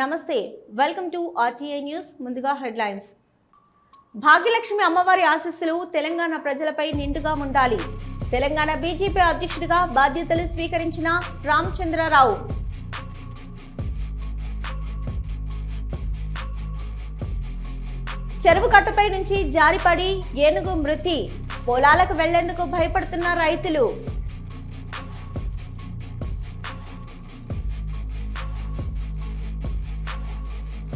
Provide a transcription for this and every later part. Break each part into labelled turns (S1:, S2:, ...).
S1: నమస్తే welcome to RTI news ముందుగా headlines. Bhagyalakshmi అమ్మవారి ఆశీస్సులు తెలంగాణ ప్రజలపై నిండుగా ఉండాలి. తెలంగాణ బీజేపీ అధ్యక్షుడిగా బాధ్యతలు స్వీకరించిన రామచంద్రరావు. చెరువు కట్టపై నుంచి జారిపడి ఏనుగు మృతి. పొలాలకు వెళ్ళేందుకు భయపడుతున్న రైతులు.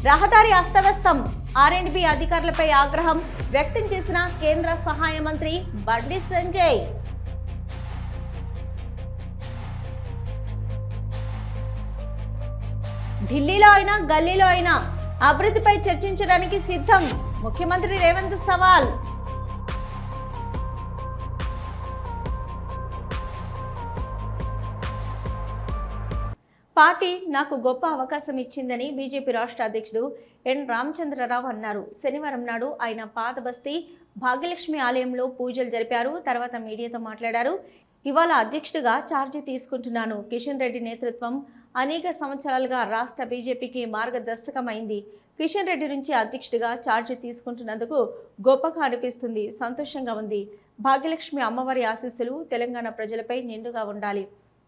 S1: రహదారి అస్తవ్యస్తం. ఆర్ఎండ్బి అధికారులపై ఆగ్రహం వ్యక్తం చేసిన కేంద్ర సహాయ మంత్రి బండి సంజయ్. ఢిల్లీలో అయినా గల్లీలో అయినా అభివృద్ధిపై చర్చించడానికి సిద్ధం. ముఖ్యమంత్రి రేవంత్ సవాల్. పార్టీ నాకు గొప్ప అవకాశం ఇచ్చిందని బీజేపీ రాష్ట్ర అధ్యక్షుడు ఎన్ రామచంద్రరావు అన్నారు. శనివారం నాడు ఆయన పాత బస్తీ భాగ్యలక్ష్మి ఆలయంలో పూజలు జరిపారు. తర్వాత మీడియాతో మాట్లాడారు. ఇవాళ అధ్యక్షుడిగా ఛార్జీ తీసుకుంటున్నాను. కిషన్ రెడ్డి నేతృత్వం అనేక సంవత్సరాలుగా రాష్ట్ర బీజేపీకి మార్గదర్శకమైంది. కిషన్ రెడ్డి నుంచి అధ్యక్షుడిగా ఛార్జీ తీసుకుంటున్నందుకు గొప్పగా అనిపిస్తుంది. సంతోషంగా ఉంది. భాగ్యలక్ష్మి అమ్మవారి ఆశీస్సులు తెలంగాణ ప్రజలపై నిండుగా ఉండాలి.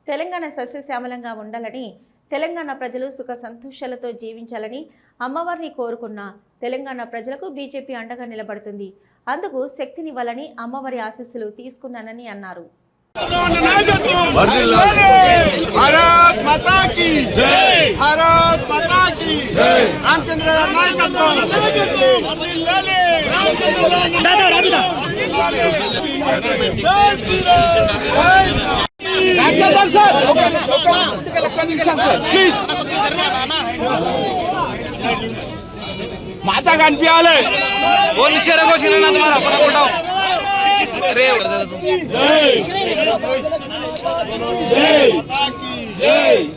S1: తెలంగాణ సస్యశ్యామలంగా ఉండాలని తెలంగాణ ప్రజలు సుఖ సంతోషాలతో జీవించాలని అమ్మవారిని కోరుకున్న తెలంగాణ ప్రజలకు బీజేపీ అండగా నిలబడుతుంది. అందుకు శక్తినివ్వాలని అమ్మవారి ఆశీస్సులు తీసుకున్నానని అన్నారు.
S2: जय रामचंद्र नायकत्व
S3: మాతా కనిపించాలి ఓన్లీ చెరగోసినంత మరి అప్పుడప్పుడు రే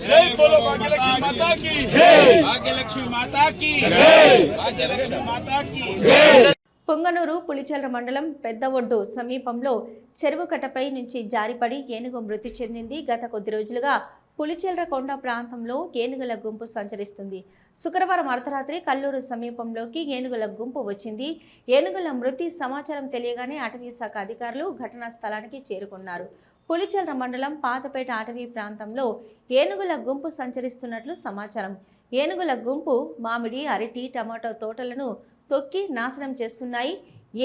S2: जय बोलो भाग्यलक्ष्मी माता की जय भाग्यलक्ष्मी माता की जय भाग्यलक्ष्मी माता की
S1: పొంగనూరు పులిచెల మండలం పెద్ద ఒడ్డు సమీపంలో చెరువు కట్టపై నుంచి జారిపడి ఏనుగు మృతి చెందింది. గత కొద్ది రోజులుగా పులిచెల్ర కొండ ప్రాంతంలో ఏనుగుల గుంపు సంచరిస్తుంది. శుక్రవారం అర్ధరాత్రి కల్లూరు సమీపంలోకి ఏనుగుల గుంపు వచ్చింది. ఏనుగుల మృతి సమాచారం తెలియగానే అటవీ శాఖ అధికారులు ఘటనా స్థలానికి చేరుకున్నారు. పులిచెల్ర మండలం పాతపేట అటవీ ప్రాంతంలో ఏనుగుల గుంపు సంచరిస్తున్నట్లు సమాచారం. ఏనుగుల గుంపు మామిడి అరటి టమాటో తోటలను తొక్కి నాశనం చేస్తున్నాయి.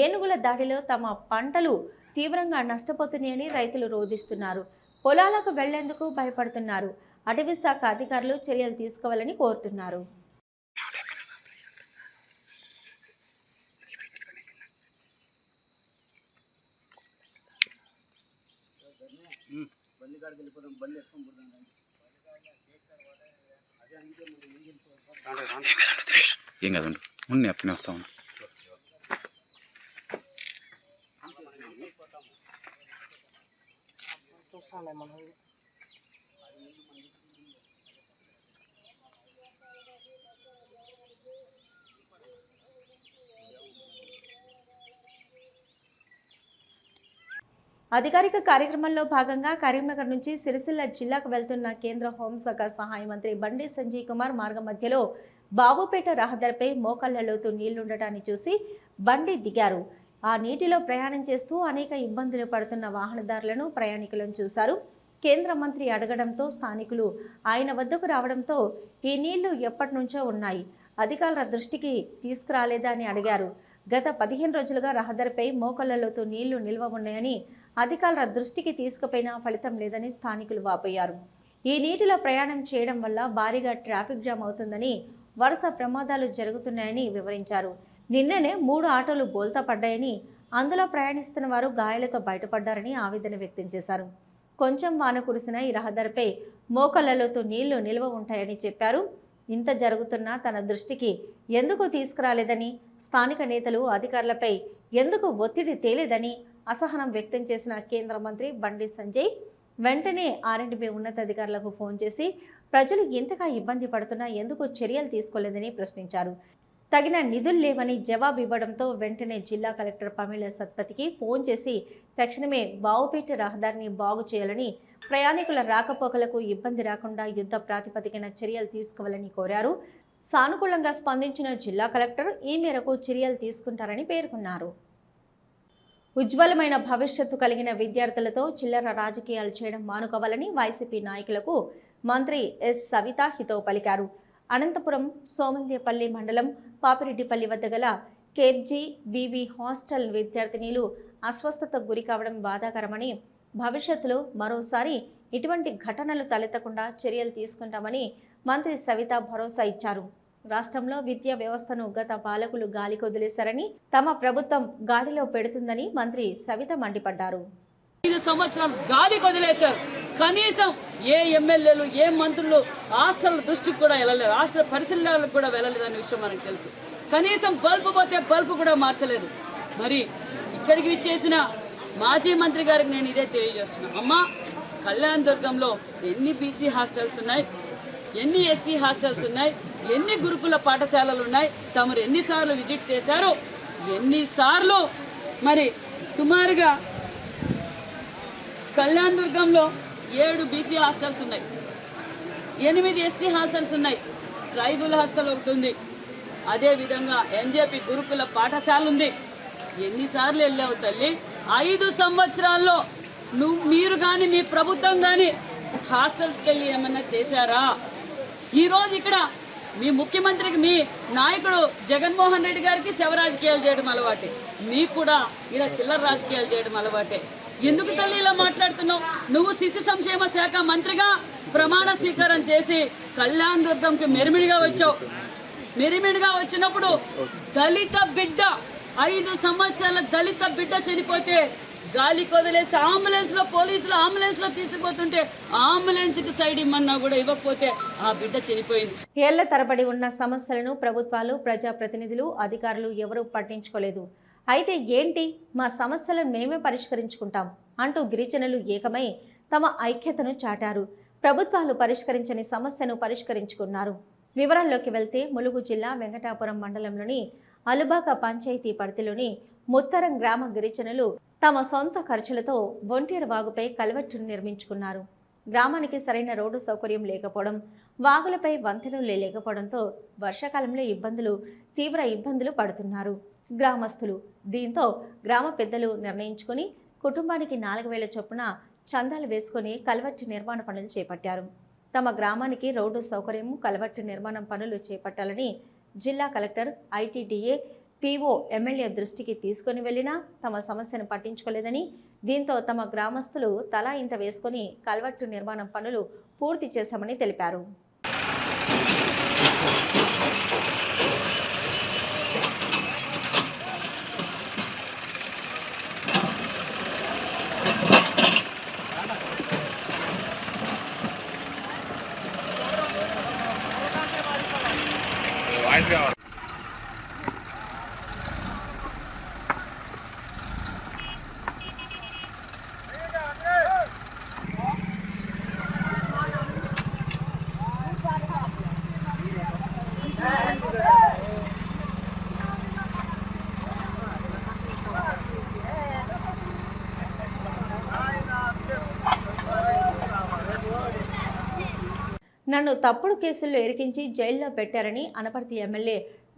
S1: ఏనుగుల దాడిలో తమ పంటలు తీవ్రంగా నష్టపోతున్నాయని రైతులు రోధిస్తున్నారు. పొలాలకు వెళ్ళేందుకు భయపడుతున్నారు. అటవీ శాఖ అధికారులు చర్యలు తీసుకోవాలని కోరుతున్నారు.
S3: ఏం కదండి ఉన్ని అప్పనే వస్తా ఉన్నా.
S1: అధికారిక కార్యక్రమంలో భాగంగా కరీంనగర్ నుంచి సిరిసిల్ల జిల్లాకు వెళ్తున్న కేంద్ర హోంశాఖ సహాయ మంత్రి బండి సంజయ్ కుమార్ మార్గ మధ్యలో బాబుపేట రహదారిపై మోకాళ్ళ లోతు నీళ్ళుండటాన్ని చూసి బండి దిగారు. ఆ నీటిలో ప్రయాణం చేస్తూ అనేక ఇబ్బందులు పడుతున్న వాహనదారులను ప్రయాణికులను చూశారు. కేంద్ర మంత్రి అడగడంతో స్థానికులు ఆయన వద్దకు రావడంతో ఈ నీళ్ళు ఎప్పటి నుంచో ఉన్నాయి. అధికారుల దృష్టికి తీసుకురాలేదా అని అడిగారు. గత పదిహేను రోజులుగా రహదారిపై మోకాళ్ళలోతు నీళ్ళు నిల్వ ఉన్నాయని అధికారుల దృష్టికి తీసుకుపోయినా ఫలితం లేదని స్థానికులు వాపోయారు. ఈ నీటిలో ప్రయాణం చేయడం వల్ల భారీగా ట్రాఫిక్ జామ్ అవుతుందని వరుస ప్రమాదాలు జరుగుతున్నాయని వివరించారు. నిన్ననే మూడు ఆటోలు బోల్తా పడ్డాయని అందులో ప్రయాణిస్తున్న వారు గాయాలతో బయటపడ్డారని ఆవేదన వ్యక్తం చేశారు. కొంచెం వాన కురిసిన ఈ రహదారిపై మోకళ్ళలోతో నీళ్ళు నిల్వ ఉంటాయని చెప్పారు. ఇంత జరుగుతున్నా తన దృష్టికి ఎందుకు తీసుకురాలేదని స్థానిక నేతలు అధికారులపై ఎందుకు ఒత్తిడి తేలేదని అసహనం వ్యక్తం చేసిన కేంద్ర మంత్రి బండి సంజయ్ వెంటనే ఆర్ఎండ్బి ఉన్నతాధికారులకు ఫోన్ చేసి ప్రజలు ఎంతగా ఇబ్బంది పడుతున్నా ఎందుకు చర్యలు తీసుకోలేదని ప్రశ్నించారు. తగిన నిధులు లేవని జవాబు ఇవ్వడంతో వెంటనే జిల్లా కలెక్టర్ పమిళ సత్పతికి ఫోన్ చేసి తక్షణమే బావుపేట రహదారిని బాగు చేయాలని ప్రయాణికుల రాకపోకలకు ఇబ్బంది రాకుండా యుద్ధ ప్రాతిపదికన చర్యలు తీసుకోవాలని కోరారు. సానుకూలంగా స్పందించిన జిల్లా కలెక్టర్ ఈ మేరకు చర్యలు తీసుకుంటారని పేర్కొన్నారు. ఉజ్వలమైన భవిష్యత్తు కలిగిన విద్యార్థులతో చిల్లర రాజకీయాలు చేయడం మానుకోవాలని వైసీపీ నాయకులకు మంత్రి ఎస్. సవిత హితవు పలికారు. అనంతపురం సోమందేపల్లి మండలం పాపిరెడ్డిపల్లి వద్ద గల కేబ్జీ వివి హాస్టల్ విద్యార్థినీలు అస్వస్థతకు గురి కావడం బాధాకరమని భవిష్యత్తులో మరోసారి ఇటువంటి ఘటనలు తలెత్తకుండా చర్యలు తీసుకుంటామని మంత్రి సవిత భరోసా ఇచ్చారు. రాష్ట్రంలో విద్యా వ్యవస్థను గత పాలకులు గాలికొదిలేశారని తమ ప్రభుత్వం గాడిలో పెడుతుందని మంత్రి సవిత మండిపడ్డారు.
S4: ఐదు సంవత్సరాలు గాలికి వదిలేశారు కనీసం ఏ ఎమ్మెల్యేలు ఏ మంత్రులు హాస్టల్ దృష్టికి కూడా వెళ్ళలేదు. హాస్టల్ పరిశీలనలకు కూడా వెళ్ళలేదు అనే విషయం మనకు తెలుసు. కనీసం బల్బు పోతే బల్బు కూడా మార్చలేదు. మరి ఇక్కడికి విచ్చేసిన మాజీ మంత్రి గారికి నేను ఇదే తెలియజేస్తున్నాను అమ్మా కళ్యాణ్ దుర్గంలో ఎన్ని బీసీ హాస్టల్స్ ఉన్నాయి? ఎన్ని ఎస్సీ హాస్టల్స్ ఉన్నాయి? ఎన్ని గురుకుల పాఠశాలలు ఉన్నాయి? తమరు ఎన్నిసార్లు విజిట్ చేశారు? ఎన్నిసార్లు? మరి సుమారుగా కళ్యాణ్ దుర్గంలో ఏడు బీసీ హాస్టల్స్ ఉన్నాయి. ఎనిమిది ఎస్టీ హాస్టల్స్ ఉన్నాయి. ట్రైబల్ హాస్టల్ ఒకటి ఉంది. అదేవిధంగా ఎన్జేపీ గురుకుల పాఠశాల ఉంది. ఎన్నిసార్లు వెళ్ళావు తల్లి? ఐదు సంవత్సరాల్లో నువ్వు మీరు కానీ మీ ప్రభుత్వం కానీ హాస్టల్స్కి వెళ్ళి ఏమన్నా చేశారా? ఈరోజు ఇక్కడ మీ ముఖ్యమంత్రికి మీ నాయకుడు జగన్మోహన్ రెడ్డి గారికి శవ రాజకీయాలు చేయడం అలవాటే. మీకు కూడా ఇలా చిల్లర రాజకీయాలు చేయడం అలవాటే. ఎందుకు తల్లి ఇలా మాట్లాడుతున్నావు? నువ్వు శిశు సంక్షేమ శాఖ మంత్రిగా ప్రమాణ స్వీకారం చేసి కళ్యాణ్ దుర్గంకి మెరిమిడిగా వచ్చావు. మెరిమిడిగా వచ్చినప్పుడు దళిత బిడ్డ ఐదు సంవత్సరాల దళిత బిడ్డ చనిపోతే గాలి కొదిలేసి అంబులెన్స్లో పోలీసులు అంబులెన్స్లో తీసుకుపోతుంటే అంబులెన్స్కి సైడ్ ఇమ్మన్నా కూడా ఇవ్వకపోతే ఆ బిడ్డ చనిపోయింది.
S1: ఏళ్ళ తరబడి ఉన్న సమస్యలను ప్రభుత్వాలు ప్రజాప్రతినిధులు అధికారులు ఎవరూ పట్టించుకోలేదు. అయితే ఏంటి మా సమస్యలను మేమే పరిష్కరించుకుంటాం అంటూ గిరిజనులు ఏకమై తమ ఐక్యతను చాటారు. ప్రభుత్వాలు పరిష్కరించని సమస్యను పరిష్కరించుకున్నారు. వివరాల్లోకి వెళ్తే ములుగు జిల్లా వెంకటాపురం మండలంలోని అలుబాక పంచాయతీ పరిధిలోని ముత్తరం గ్రామ గిరిజనులు తమ సొంత ఖర్చులతో ఒంటేరు వాగుపై కల్వెట్టును నిర్మించుకున్నారు. గ్రామానికి సరైన రోడ్డు సౌకర్యం లేకపోవడం వాగులపై వంతెనలు లేకపోవడంతో వర్షాకాలంలో ఇబ్బందులు తీవ్ర ఇబ్బందులు పడుతున్నారు. గ్రామస్తులు. దీంతో గ్రామ పెద్దలు నిర్ణయించుకుని కుటుంబానికి నాలుగు వేల చొప్పున చందాలు వేసుకుని కల్వెట్టు నిర్మాణ పనులు చేపట్టారు. తమ గ్రామానికి రోడ్డు సౌకర్యం కల్వెట్టు నిర్మాణం పనులు చేపట్టాలని జిల్లా కలెక్టర్ ఐటీడీఏ పీఓ ఎమ్మెల్యే దృష్టికి తీసుకుని వెళ్ళినా తమ సమస్యను పట్టించుకోలేదని దీంతో తమ గ్రామస్తులు తలా ఇంత వేసుకొని కల్వట్టు నిర్మాణం పనులు పూర్తి చేశామని తెలిపారు. తనను తప్పుడు కేసుల్లో ఇరికించి జైల్లో పెట్టారని అనపర్తి ఎమ్మెల్యే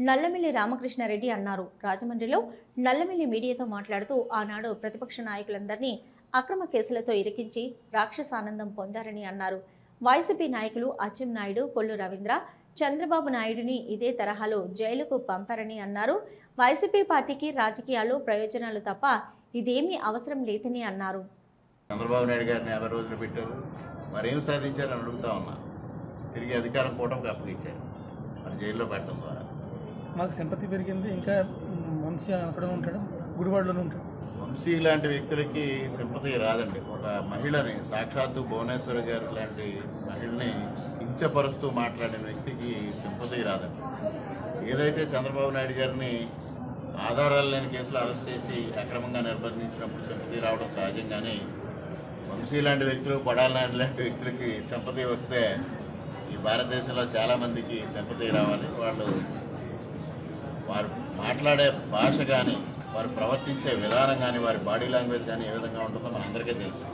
S1: నల్లమిల్లి రామకృష్ణారెడ్డి అన్నారు. రాజమండ్రిలో నల్లమిల్లి మీడియాతో మాట్లాడుతూ ఆనాడు ప్రతిపక్ష నాయకులందరినీ అక్రమ కేసులతో ఇరికించి రాక్షసానందం పొందారని అన్నారు. వైసీపీ నాయకులు అచ్చెన్నాయుడు కొల్లు రవీంద్ర చంద్రబాబు నాయుడిని ఇదే తరహాలో జైలుకు పంపారని అన్నారు. వైసీపీ పార్టీకి రాజకీయాలు ప్రయోజనాలు తప్ప ఇదేమీ అవసరం లేదని అన్నారు.
S5: చంద్రబాబు నాయుడు గారిని యాభై రోజులు పెట్టారు. మరేం సాధించారని అడుగుతా ఉన్నా. తిరిగి అధికారం కూటమికి అప్పగించారు. మరి జైల్లో పెట్టడం ద్వారా.
S6: మాకు సింపతి పెరిగింది. ఇంకా వంశీ అక్కడ ఉంటాడు గుడివాడలోనే ఉంటాడు.
S5: వంశీ లాంటి వ్యక్తులకి సింపతి రాదండి. ఒక మహిళని సాక్షాత్తు భువనేశ్వరి గారి లాంటి మహిళని కించపరుస్తూ మాట్లాడిన వ్యక్తికి సింపతి రాదండి. ఏదైతే చంద్రబాబు నాయుడు గారిని ఆధారాలు లేని కేసులు అరెస్ట్ చేసి అక్రమంగా నిర్బంధించినప్పుడు సింపతి రావడం సహజం కానీ వంశీ లాంటి వ్యక్తులు కొడాలి నాయుడు లాంటి వ్యక్తులకి సింపతి వస్తే ఈ భారతదేశంలో చాలా మందికి సింపతి రావాలి. వాళ్ళు వారు మాట్లాడే భాష కానీ వారు ప్రవర్తించే విధానం కానీ వారి బాడీ లాంగ్వేజ్ కానీ ఏ విధంగా ఉంటుందో మనందరికీ తెలుసు.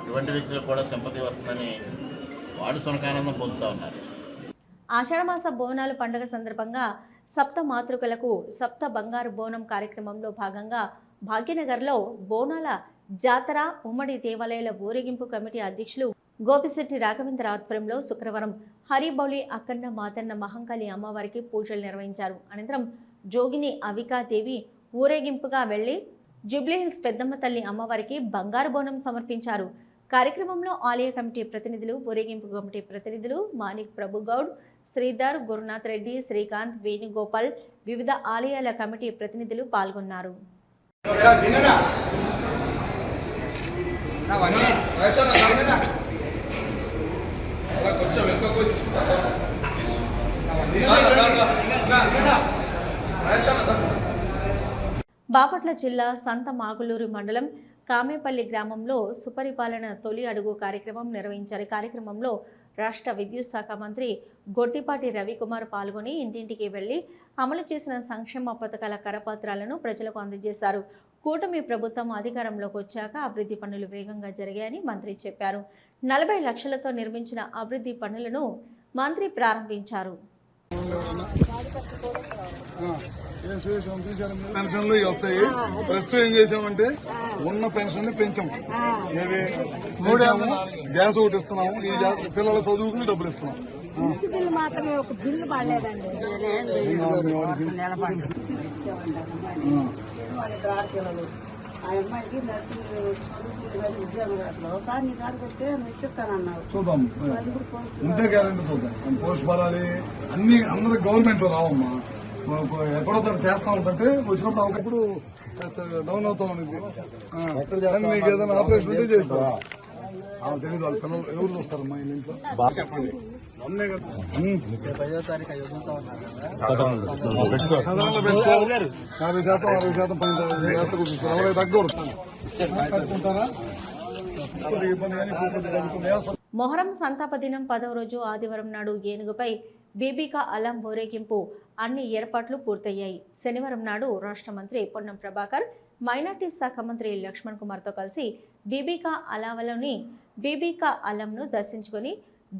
S5: ఇటువంటి వ్యక్తులకు కూడా సింపతి వస్తుందని వాడు సునకానందం పొందుతూ ఉన్నారు.
S1: ఆషాఢమాస బోనాల పండుగ సందర్భంగా సప్త మాతృకలకు సప్త బంగారు బోనం కార్యక్రమంలో భాగంగా భాగ్యనగర్లో బోనాల జాతర ఉమ్మడి దేవాలయాల ఊరేగింపు కమిటీ అధ్యక్షులు గోపిశెట్టి రాఘవేంద్ర ఆధ్వర్యంలో శుక్రవారం హరిబౌలి అక్కన్న మాతన్న మహంకాళి అమ్మవారికి పూజలు నిర్వహించారు. అనంతరం జోగిని అవికాదేవి ఊరేగింపుగా వెళ్ళి జూబ్లీహిల్స్ పెద్దమ్మ తల్లి అమ్మవారికి బంగారు బోనం సమర్పించారు. కార్యక్రమంలో ఆలయ కమిటీ ప్రతినిధులు ఊరేగింపు కమిటీ ప్రతినిధులు మాణిక్ ప్రభుగౌడ్ శ్రీధర్ గురునాథ్ రెడ్డి శ్రీకాంత్ వేణుగోపాల్ వివిధ ఆలయాల కమిటీ ప్రతినిధులు పాల్గొన్నారు. బాపట్ల జిల్లా సంత మాగులూరు మండలం కామేపల్లి గ్రామంలో సుపరిపాలన తొలి అడుగు కార్యక్రమం నిర్వహించారు. కార్యక్రమంలో రాష్ట్ర విద్యుత్ శాఖ మంత్రి గొట్టిపాటి రవికుమార్ పాల్గొని ఇంటింటికి వెళ్ళి అమలు చేసిన సంక్షేమ పథకాల కరపత్రాలను ప్రజలకు అందజేశారు. కూటమి ప్రభుత్వం అధికారంలోకి వచ్చాక అభివృద్ధి పనులు వేగంగా జరిగాయని మంత్రి చెప్పారు. నలభై లక్షలతో నిర్మించిన అభివృద్ధి పనులను మంత్రి ప్రారంభించారు?
S7: పెన్షన్లు వస్తాయి. ప్రస్తుతం ఏం చేసామంటే ఉన్న పెన్షన్ని పెంచాం. ఏది? మూడేమో గ్యాస్ ఒకటి ఇస్తున్నాము. ఈ గ్యాస్ పిల్లల చదువుకుని డబ్బులు ఇస్తున్నాం.
S8: మాత్రమే ఒక ఆ అమ్మాయికి నర్సింగ్ చదువుకుంటున్నారు ఉద్యోగంలో ఒకసారి నీ కాడికి వస్తే నువ్వు చెప్తానన్నావు
S7: చూద్దాం
S8: పోస్ట్
S7: ఉంటే గ్యారెంటీ చూద్దాం. పోస్ట్ పడాలి. అన్ని అందరూ గవర్నమెంట్లో రావమ్మా ఎక్కడో తను చేస్తా ఉంటుంటే వచ్చినప్పుడు ఒకప్పుడు డౌన్ అవుతా ఉంది కానీ మీకు ఏదైనా ఆపరేషన్ ఉంటే చేసుకో తెలియదు వాళ్ళ పిల్లలు ఎవరు చూస్తారమ్మా ఇంట్లో చెప్పండి. యాభై శాతం అరవై శాతం పైన అరవై
S1: మొహరం సంతాప దినం పదవ రోజు ఆదివారం నాడు ఏనుగుపై బీబీకా అలం ఊరేగింపు. అన్ని ఏర్పాట్లు పూర్తయ్యాయి. శనివారం నాడు రాష్ట్ర మంత్రి పొన్నం ప్రభాకర్ మైనార్టీ శాఖ మంత్రి లక్ష్మణ్ కుమార్తో కలిసి బీబీకా అలావలోని బీబీకా అలంను దర్శించుకొని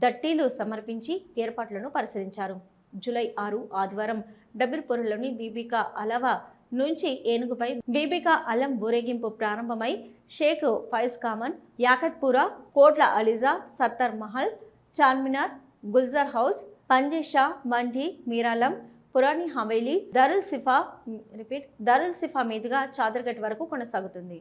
S1: దట్టీలు సమర్పించి ఏర్పాట్లను పరిశీలించారు. జూలై ఆరు ఆదివారం డబ్బిర్పూర్లోని బీబీకా అలవా నుంచి ఏనుగుపై బీబీకా అలం ఊరేగింపు ప్రారంభమై షేక్ ఫైజ్ కామన్ యాకత్పురా కోట్ల అలిజా సత్తర్ మహల్ చార్మినార్ గుల్జర్ హౌస్ పంజేషా మండి మీరాలం పురాణి హవేలీ దరుల్ సిఫా రిపీట్ దరుల్ సిఫా మీదుగా చాదర్గట్ వరకు కొనసాగుతుంది.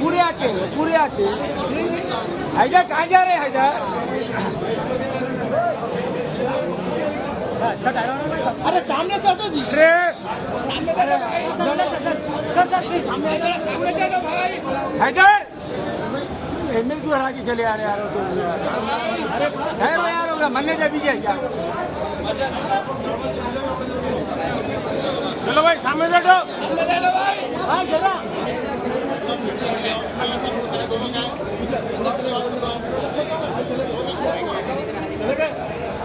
S9: पूरे आके पूरे आके हैदर कहाँ जा रहे हैं हैदर अरे सामने से हटो जी अरे सामने सर सर प्लीज़ सामने सामने चलो भाई हैदर मेरे को हरा के चले आ रहे यार अरे यार होगा जा बीजे क्या चलो भाई सामने से हटो सामने चलो भाई हाँ जरा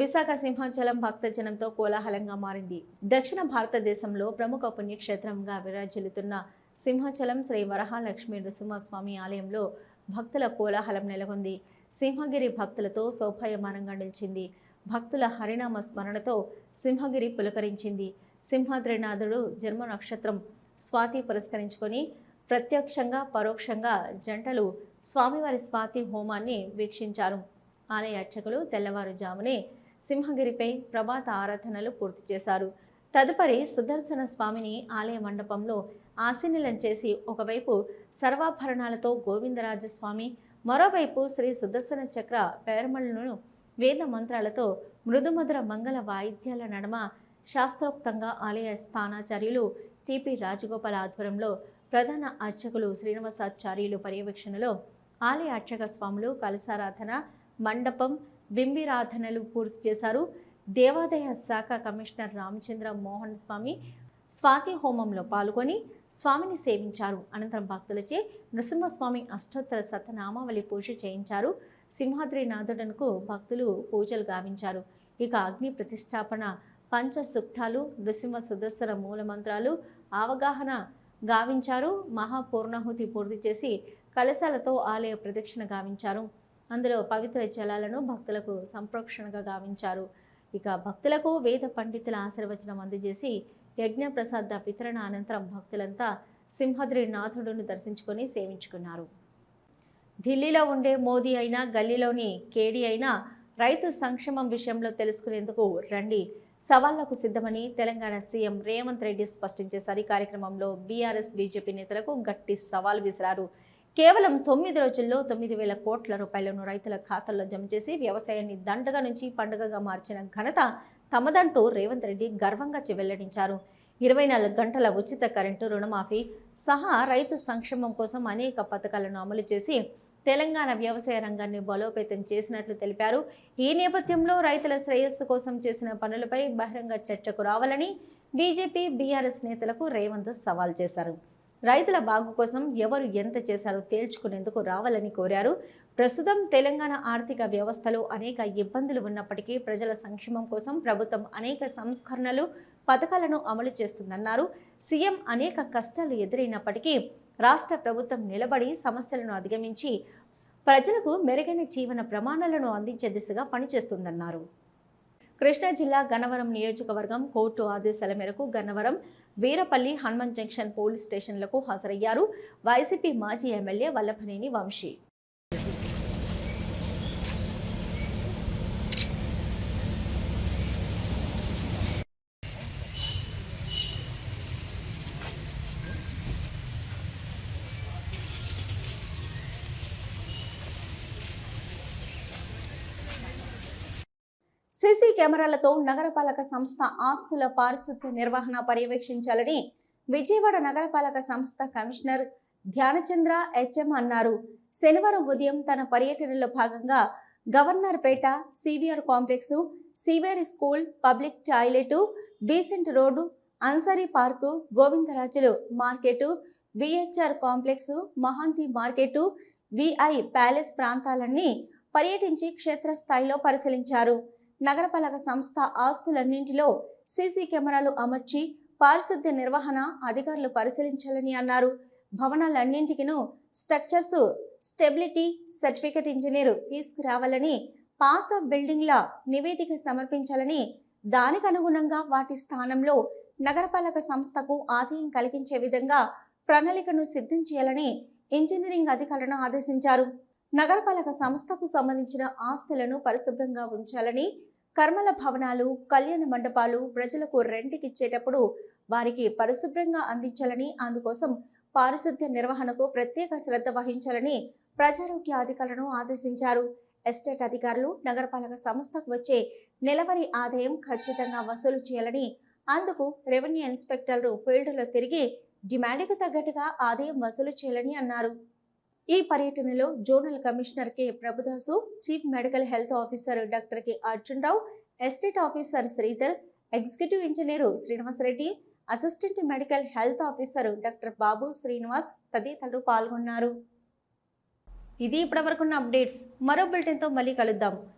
S1: విశాఖ సింహాచలం భక్తజనంతో కోలాహలంగా మారింది. దక్షిణ భారతదేశంలో ప్రముఖ పుణ్యక్షేత్రంగా విరాజిల్లుతున్న సింహాచలం శ్రీ వరహాలక్ష్మి నృసింహస్వామి ఆలయంలో భక్తుల కోలాహలం నెలకొంది. సింహగిరి భక్తులతో శోభాయమానంగా నిలిచింది. భక్తుల హరినామ స్మరణతో సింహగిరి పులకరించింది. సింహాద్రినాథుడు జన్మ నక్షత్రం స్వాతి పురస్కరించుకొని ప్రత్యక్షంగా పరోక్షంగా జంటలు స్వామివారి స్వాతి హోమాన్ని వీక్షించారు. ఆలయ అర్చకులు తెల్లవారుజామునే సింహగిరిపై ప్రభాత ఆరాధనలు పూర్తి చేశారు. తదుపరి సుదర్శన స్వామిని ఆలయ మండపంలో ఆశీనిలం చేసి ఒకవైపు సర్వాభరణాలతో గోవిందరాజస్వామి మరోవైపు శ్రీ సుదర్శన చక్ర పేరమలను వేద మంత్రాలతో మృదుమధుర మంగళ వాయిద్యాల నడమ శాస్త్రోక్తంగా ఆలయ స్థానాచార్యులు టిపి రాజగోపాల్ ఆధ్వర్యంలో ప్రధాన అర్చకులు శ్రీనివాసాచార్యులు పర్యవేక్షణలో ఆలయ అర్చక స్వాములు కలసారాధన మండపం బింబిరాధనలు పూర్తి చేశారు. దేవాదాయ శాఖ కమిషనర్ రామచంద్ర మోహన్ స్వామి స్వాతి హోమంలో పాల్గొని స్వామిని సేవించారు. అనంతరం భక్తులచే నృసింహస్వామి అష్టోత్తర సతనామావళి పూజ చేయించారు. సింహాద్రి నాథుడనుకు భక్తులు పూజలు గావించారు. ఇక అగ్ని ప్రతిష్టాపన పంచ సుక్తాలు నృసింహ సుదర్శన మూలమంత్రాలు అవగాహన గావించారు. మహాపూర్ణాహుతి పూర్తి చేసి కలశాలతో ఆలయ ప్రదక్షిణ గావించారు. అందులో పవిత్ర జలాలను భక్తులకు సంప్రోక్షణగా గావించారు. ఇక భక్తులకు వేద పండితుల ఆశీర్వచనం అందజేసి యజ్ఞ ప్రసాద వితరణ అనంతరం భక్తులంతా సింహద్రి నాథుడును దర్శించుకొని సేవించుకున్నారు. ఢిల్లీలో ఉండే మోదీ అయినా గల్లీలోని కేడీ అయినా రైతు సంక్షేమం విషయంలో తెలుసుకునేందుకు రండి. సవాళ్ళకు సిద్ధమని తెలంగాణ సీఎం రేవంత్ రెడ్డి స్పష్టం చేశారు. ఈ కార్యక్రమంలో బీఆర్ఎస్ బీజేపీ నేతలకు గట్టి సవాల్ విసిరారు. కేవలం తొమ్మిది రోజుల్లో తొమ్మిది వేల కోట్ల రూపాయలను రైతుల ఖాతాల్లో జమ చేసి వ్యవసాయాన్ని దండగ నుంచి పండుగగా మార్చిన ఘనత తమదంటూ రేవంత్ రెడ్డి గర్వంగా వెల్లడించారు. ఇరవై నాలుగు గంటల ఉచిత కరెంటు రుణమాఫీ సహా రైతు సంక్షేమం కోసం అనేక పథకాలను అమలు చేసి తెలంగాణ వ్యవసాయ రంగాన్ని బలోపేతం చేసినట్లు తెలిపారు. ఈ నేపథ్యంలో రైతుల శ్రేయస్సు కోసం చేసిన పనులపై బహిరంగ చర్చకు రావాలని బీజేపీ బీఆర్ఎస్ నేతలకు రేవంత్ సవాల్ చేశారు. రైతుల బాగు కోసం ఎవరు ఎంత చేశారో తేల్చుకునేందుకు రావాలని కోరారు. ప్రస్తుతం తెలంగాణ ఆర్థిక వ్యవస్థలో అనేక ఇబ్బందులు ఉన్నప్పటికీ ప్రజల సంక్షేమం కోసం ప్రభుత్వం అనేక సంస్కరణలు పథకాలను అమలు చేస్తుందన్నారు. సీఎం అనేక కష్టాలు ఎదురైనప్పటికీ రాష్ట్ర ప్రభుత్వం నిలబడి సమస్యలను అధిగమించి ప్రజలకు మెరుగైన జీవన ప్రమాణాలను అందించే దిశగా పనిచేస్తుందన్నారు. కృష్ణా జిల్లా గన్నవరం నియోజకవర్గం కోర్టు ఆదేశాల మేరకు గన్నవరం వీరపల్లి హనుమాన్ జంక్షన్ పోలీస్ స్టేషన్లకు హాజరయ్యారు. వైసీపీ మాజీ ఎమ్మెల్యే వల్లభనేని వంశీ. సీసీ కెమెరాలతో నగరపాలక సంస్థ ఆస్తుల పారిశుద్ధ్య నిర్వహణ పర్యవేక్షించాలని విజయవాడ నగరపాలక సంస్థ కమిషనర్ ధ్యానచంద్ర హెచ్ఎం అన్నారు. శనివారం ఉదయం తన పర్యటనలో భాగంగా Governorpet CVR complex CVR school public toilet Besant road Ansari park Govindarajulu market VHR complex Mahanti market VI palace ప్రాంతాలన్నీ పర్యటించి క్షేత్రస్థాయిలో పరిశీలించారు. నగరపాలక సంస్థ ఆస్తులన్నింటిలో సీసీ కెమెరాలు అమర్చి పారిశుద్ధ్య నిర్వహణ అధికారులు పరిశీలించాలని అన్నారు. భవనాలన్నింటికినూ స్ట్రక్చర్స్ స్టెబిలిటీ సర్టిఫికెట్ ఇంజనీర్ తీసుకురావాలని పాత బిల్డింగ్ల నివేదిక సమర్పించాలని దానికి అనుగుణంగా వాటి స్థానంలో నగరపాలక సంస్థకు ఆదాయం కలిగించే విధంగా ప్రణాళికను సిద్ధం చేయాలని ఇంజనీరింగ్ అధికారులను ఆదేశించారు. నగరపాలక సంస్థకు సంబంధించిన ఆస్తులను పరిశుభ్రంగా ఉంచాలని కర్మల భవనాలు కళ్యాణ మండపాలు ప్రజలకు రెంటికిచ్చేటప్పుడు వారికి పరిశుభ్రంగా అందించాలని అందుకోసం పారిశుద్ధ్య నిర్వహణకు ప్రత్యేక శ్రద్ధ వహించాలని ప్రజారోగ్య అధికారులను ఆదేశించారు. ఎస్టేట్ అధికారులు నగరపాలక సంస్థకు వచ్చే నెలవారీ ఆదాయం ఖచ్చితంగా వసూలు చేయాలని అందుకు రెవెన్యూ ఇన్స్పెక్టర్లు ఫీల్డ్లో తిరిగి డిమాండ్కు తగ్గట్టుగా ఆదాయం వసూలు చేయాలని అన్నారు. ఈ పర్యటనలో zonal commissioner K. Prabhudasu chief medical health officer doctor K. Arjunrao estate officer Sridhar executive engineer Srinivasa Reddy assistant medical health officer doctor Babu Srinivas తదితరులు పాల్గొన్నారు. ఇది ఇప్పటివరకున్న అప్డేట్స్. మరో బులెటిన్తో మళ్ళీ కలుద్దాం.